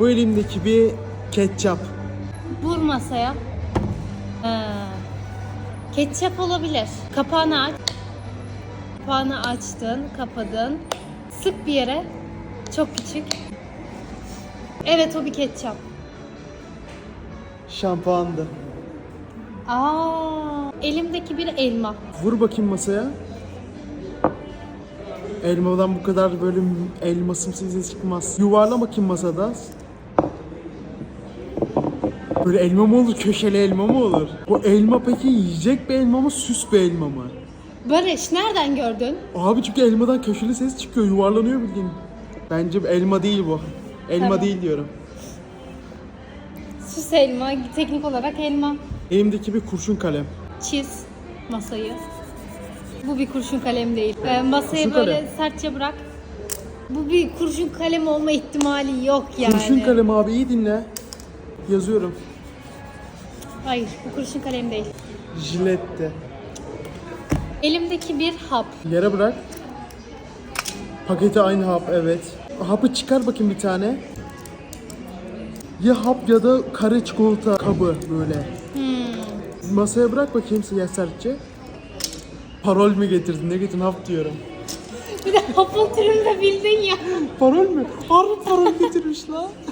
Bu elimdeki bir ketçap. Vur masaya. Ee, ketçap olabilir. Kapağını aç. Kapağını açtın, kapadın. Sık bir yere. Çok küçük. Evet o bir ketçap. Şampuandı. Aa, elimdeki bir elma. Vur bakayım masaya. Elmadan bu kadar böyle elmasımsı ses çıkmaz. Yuvarla bakayım masada. Böyle elma mı olur? Köşeli elma mı olur? Bu elma peki yiyecek bir elma mı? Süs bir elma mı? Barış nereden gördün? Abi çünkü elmadan köşeli ses çıkıyor. Yuvarlanıyor bildiğin. Bence elma değil bu. Elma Tamam. değil diyorum. Süs elma, teknik olarak elma. Elimdeki bir kurşun kalem. Çiz masayı. Bu bir kurşun kalem değil. Ee, masaya Kurşun böyle kalem. sertçe bırak. Bu bir kurşun kalem olma ihtimali yok yani. Kurşun kalem abi iyi dinle. Yazıyorum. Hayır, bu kurşun kalem değil. Jilette. Elimdeki bir hap. Yere bırak. Paketi aynı hap evet. Hapı çıkar bakayım bir tane. Ya hap ya da kare çikolata kabı böyle. Masaya bırak bakayım ya sertçe. Parol mü getirdin? Ne getirdin? Hap diyorum. Bir de hapın türünü de bildin ya. Parol mü? Harbi parol getirmiş lan.